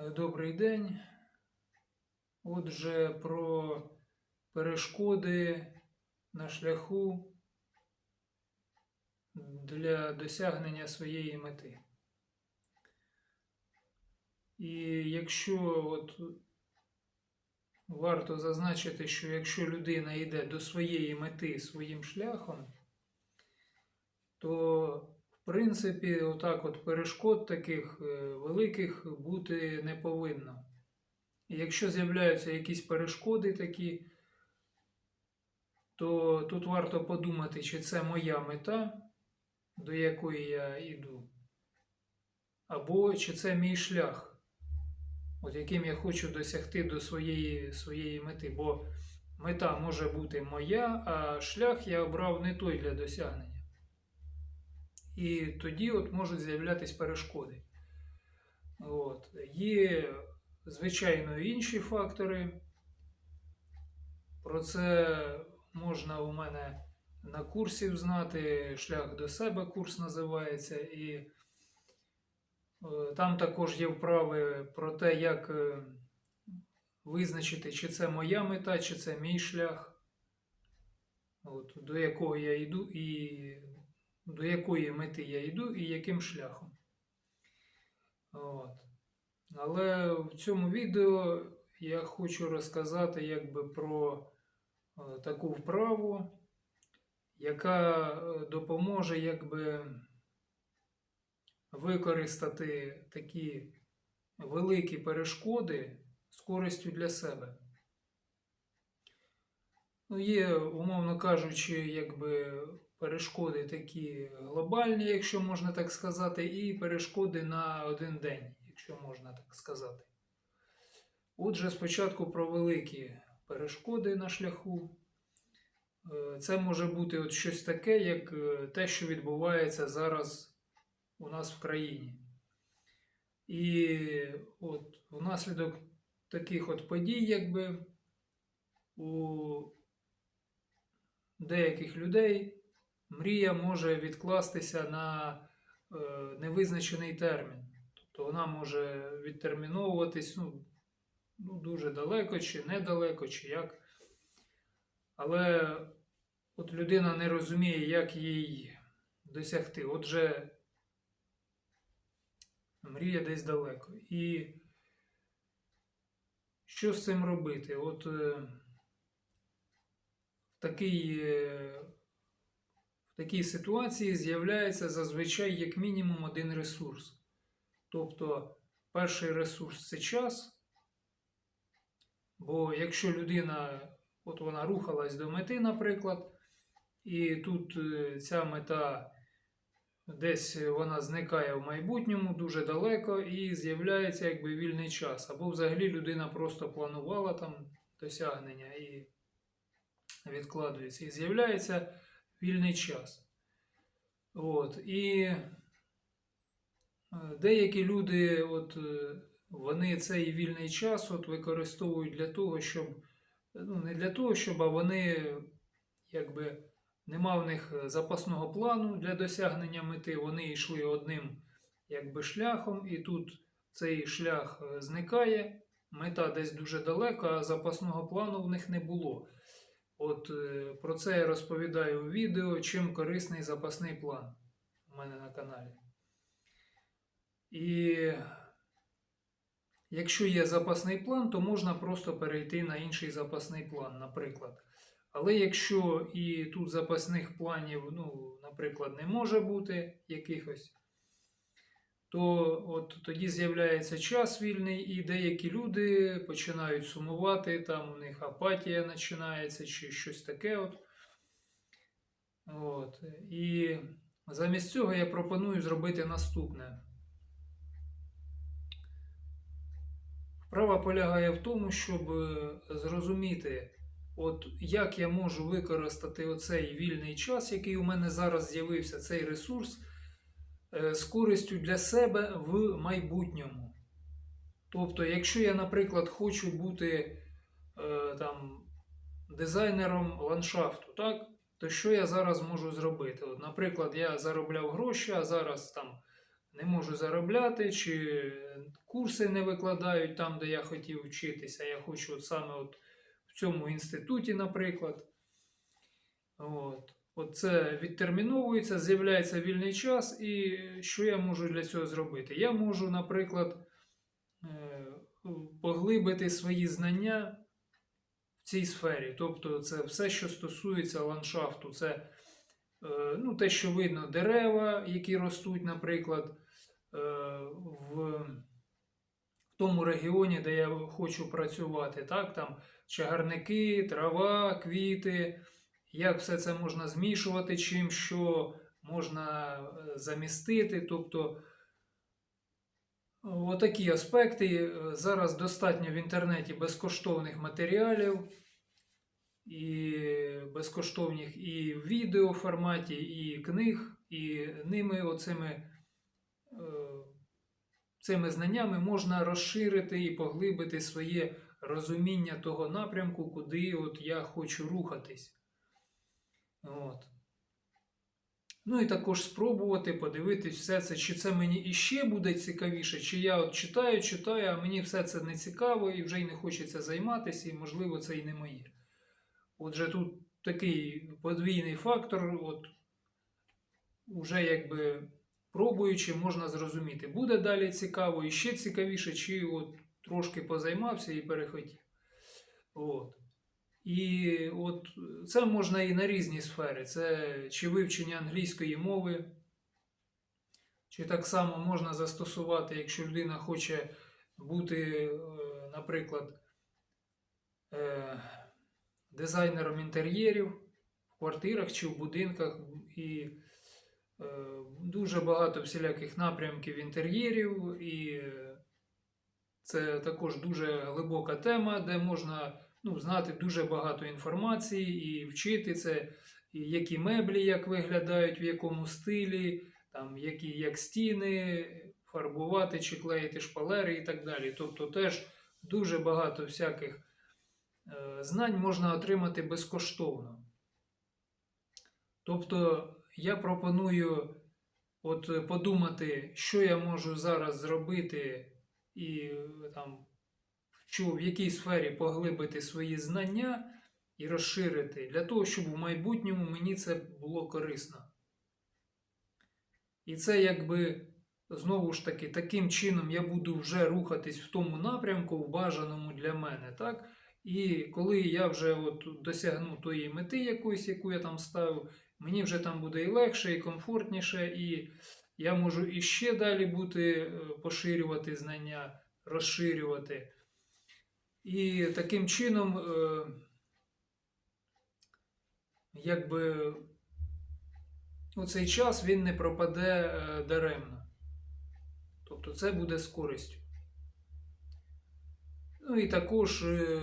Е, Добрий день. Отже, про перешкоди на шляху для досягнення своєї мети. І якщо от варто зазначити, що якщо людина йде до своєї мети своїм шляхом, то принципі, отак от перешкод таких е, великих бути не повинно. Якщо з'являються якісь перешкоди такі, то тут варто подумати, чи це моя мета, до якої я йду, або чи це мій шлях, от яким я хочу досягти до своєї, своєї мети. Бо мета може бути моя, а шлях я обрав не той для досягнення. І тоді от можуть з'являтися перешкоди. От. Є, звичайно, інші фактори. Про це можна у мене на курсі знати. Шлях до себе курс називається. І е, там також є вправи про те, як е, визначити, чи це моя мета, чи це мій шлях, от, до якого я йду, і до якої мети я йду і яким шляхом. От. Але в цьому відео я хочу розказати якби про е, таку вправу, яка е, допоможе якби використати такі великі перешкоди з користю для себе. Ну, є, умовно кажучи, якби перешкоди такі глобальні, якщо можна так сказати, і перешкоди на один день, якщо можна так сказати. Отже, спочатку про великі перешкоди на шляху. Е, Це може бути от щось таке, як е, те, що відбувається зараз у нас в країні. І от внаслідок таких от подій, якби у деяких людей мрія може відкластися на е, невизначений термін. Тобто вона може відтерміновуватись ну, ну, дуже далеко, чи недалеко, чи як. Але от людина не розуміє, як їй досягти. Отже, мрія десь далеко. І що з цим робити? От е, в такий е, такій ситуації з'являється зазвичай як мінімум один ресурс. Тобто перший ресурс це час. Бо якщо людина, от вона рухалась до мети, наприклад, і тут е, ця мета десь вона зникає в майбутньому дуже далеко і з'являється якби вільний час. Або взагалі людина просто планувала там досягнення і відкладується. І з'являється вільний час. От. І е, деякі люди, от, е, вони цей вільний час от, використовують для того, щоб, ну, не для того, щоб, а вони якби нема в них запасного плану для досягнення мети, вони йшли одним якби, шляхом, і тут цей шлях е, зникає, мета десь дуже далеко, а запасного плану в них не було. От е, про це я розповідаю у відео, чим корисний запасний план у мене на каналі. І якщо є запасний план, то можна просто перейти на інший запасний план, наприклад. Але якщо і тут запасних планів, ну, наприклад, не може бути якихось, то от тоді з'являється час вільний, і деякі люди починають сумувати, там у них апатія починається чи щось таке. От. От. І замість цього я пропоную зробити наступне. Вправа полягає в тому, щоб зрозуміти, от як я можу використати оцей вільний час, який у мене зараз з'явився, цей ресурс, з користю для себе в майбутньому. Тобто, якщо я, наприклад, хочу бути е, там, дизайнером ландшафту, так, то що я зараз можу зробити? От, наприклад, я заробляв гроші, а зараз там не можу заробляти, чи курси не викладають там, де я хотів вчитися. Я хочу от саме от в цьому інституті, наприклад. От. От це відтерміновується, з'являється вільний час, і що я можу для цього зробити? Я можу, наприклад, е, поглибити свої знання в цій сфері. Тобто, це все, що стосується ландшафту, це е, ну, те, що видно, дерева, які ростуть, наприклад, е, в тому регіоні, де я хочу працювати, так, там чагарники, трава, квіти, як все це можна змішувати, чим що можна е, замістити. Тобто, отакі аспекти. Е, Зараз достатньо в інтернеті безкоштовних матеріалів, і безкоштовних і в відео форматі, і книг, і ними оцими. е, Цими знаннями можна розширити і поглибити своє розуміння того напрямку, куди от я хочу рухатись. От. Ну і також спробувати подивитись все це, чи це мені іще буде цікавіше, чи я от читаю, читаю, а мені все це не цікаво і вже й не хочеться займатися, і, можливо, це і не моє. Отже, тут такий подвійний фактор, от уже якби пробуючи, можна зрозуміти, буде далі цікаво, і ще цікавіше, чи от трошки позаймався і перехотів. От. І от це можна і на різні сфери. Це чи вивчення англійської мови, чи так само можна застосувати, якщо людина хоче бути, е, наприклад, е, дизайнером інтер'єрів в квартирах чи в будинках. І е, дуже багато всіляких напрямків інтер'єрів, і е, це також дуже глибока тема, де можна ну, знати дуже багато інформації і вчити це, і які меблі як виглядають, в якому стилі, там, які як стіни, фарбувати чи клеїти шпалери і так далі. Тобто теж дуже багато всяких е, знань можна отримати безкоштовно. Тобто я пропоную от подумати, що я можу зараз зробити, і там що в якій сфері поглибити свої знання і розширити для того, щоб в майбутньому мені це було корисно. І це якби знову ж таки таким чином я буду вже рухатись в тому напрямку, в бажаному для мене. так? І коли я вже от досягну тої мети якоїсь, яку я там ставив, мені вже там буде і легше, і комфортніше, і я можу іще далі бути, е, поширювати знання, розширювати. І таким чином, е, якби оцей час він не пропаде е, даремно. Тобто це буде з користю. Ну і також е,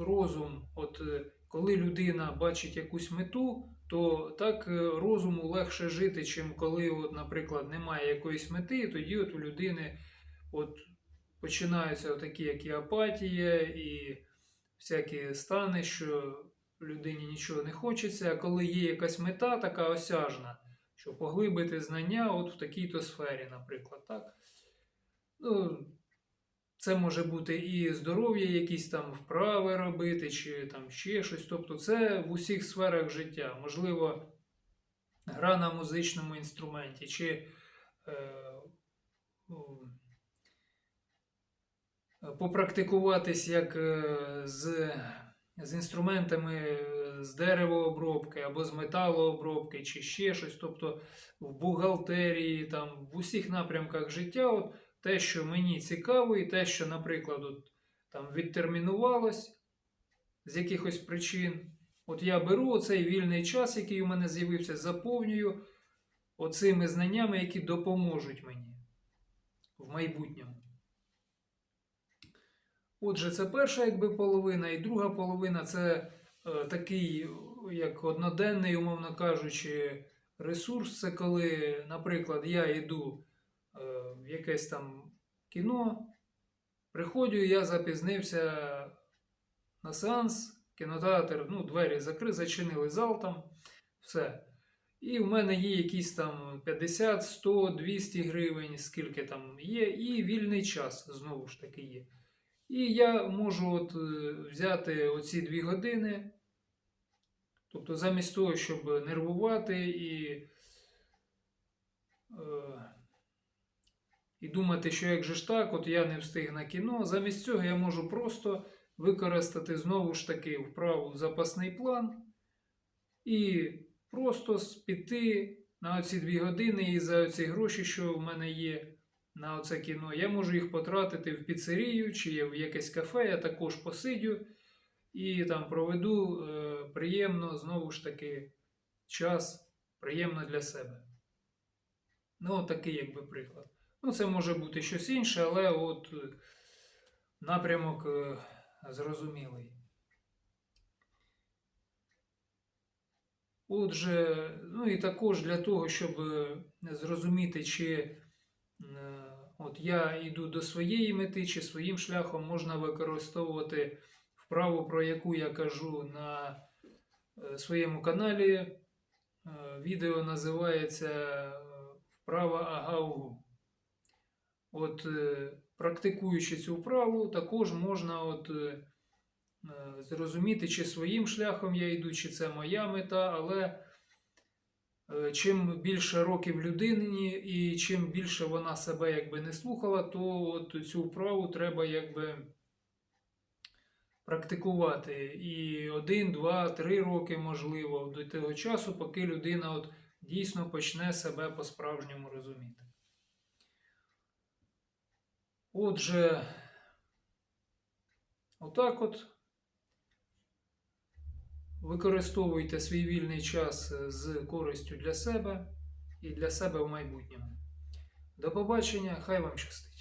розум, от коли людина бачить якусь мету, то так розуму легше жити, чим коли, от, наприклад, немає якоїсь мети, і тоді от у людини от починаються такі, як і апатія, і всякі стани, що людині нічого не хочеться. А коли є якась мета така осяжна, що поглибити знання от в такій-то сфері, наприклад. так? Ну, це може бути і здоров'я, якісь там вправи робити, чи там ще щось. Тобто, це в усіх сферах життя. Можливо, гра на музичному інструменті, чи е, ну, попрактикуватись як е, з, з інструментами е, з деревообробки або з металообробки, чи ще щось. Тобто в бухгалтерії, там, в усіх напрямках життя. От, те, що мені цікаво, і те, що, наприклад, от, там відтермінувалось з якихось причин. От я беру оцей вільний час, який у мене з'явився, заповнюю оцими знаннями, які допоможуть мені в майбутньому. Отже, це перша якби половина, і друга половина це е, такий, як одноденний, умовно кажучи, ресурс. Це коли, наприклад, я йду е, в якесь там кіно, приходжу, я запізнився на сеанс, кінотеатр, ну, двері закри, зачинили зал там, все. І в мене є якісь там 50, 100, 200 гривень, скільки там є, і вільний час знову ж таки є. І я можу от е, взяти оці дві години. Тобто, замість того, щоб нервувати і, е, і думати, що як же ж так, от я не встиг на кіно, замість цього я можу просто використати знову ж таки вправу запасний план і просто піти на оці дві години і за оці гроші, що в мене є на оце кіно, я можу їх потратити в піцерію чи в якесь кафе, я також посидю і там проведу е, приємно, знову ж таки, час приємно для себе. Ну, такий якби приклад. Ну, це може бути щось інше, але от е, напрямок е, зрозумілий. Отже, ну і також для того, щоб е, зрозуміти, чи от я йду до своєї мети, чи своїм шляхом можна використовувати вправу, про яку я кажу на е, своєму каналі. Е, Відео називається е, Вправа Агаугу. От, е, практикуючи цю вправу, також можна от, е, е, зрозуміти, чи своїм шляхом я йду, чи це моя мета, але е, чим більше років людині і чим більше вона себе якби не слухала, то от цю вправу треба якби практикувати. І один, два, три роки, можливо, до того часу, поки людина от дійсно почне себе по-справжньому розуміти. Отже, отак от використовуйте свій вільний час з користю для себе і для себе в майбутньому. До побачення, хай вам щастить!